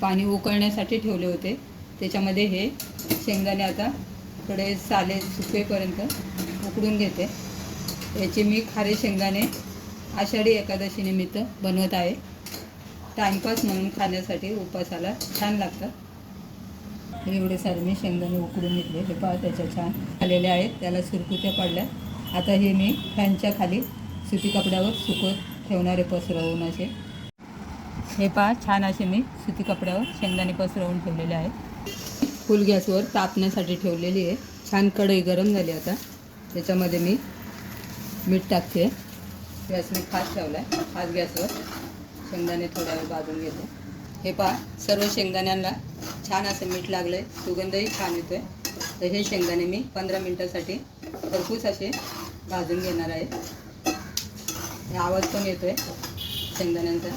पाणी उकळण्यासाठी ठेवले होते. त्याच्यामध्ये हे शेंगदाणे आता थोडे साले सुकेपर्यंत उकडून घेते. याचे मी खारे शेंगदाणे आषाढी एकादशी निमित्त बनवत आहे. टाईमपास म्हणून खाण्यासाठी उपासाला छान लागतं. एवढे सारे मी शेंगदाणे उकडून घेतले. हे पहा त्याच्या छान आलेले आहेत. त्याला सुरकुत्या पडल्या. आता हे मी फॅनच्या खाली सुती कपड्यावर सुकत ठेवणारे पसरवून असे. हे पहा छान असे मी सुती कपड्यावर शेंगदाणे पसरवून ठेवलेले आहेत. फुल गॅसवर तापण्यासाठी ठेवलेली आहे. छान कढई गरम झाली आता. त्याच्यामध्ये मी मीठ टाकते. गॅस मी फास्ट ठेवला आहे फास्ट गॅसवर शेंगदाणे थोड्या वेळ भाजून घेते. हे पहा सर्व शेंगदाण्यांना छान असं मीठ लागलं आहे सुगंधही छान येतो आहे तर हे शेंगदाणे मी पंधरा मिनटासाठी भरपूर असे भाजून घेणार आहे. हे आवाज पण येतो आहे शेंगदाण्यांचा.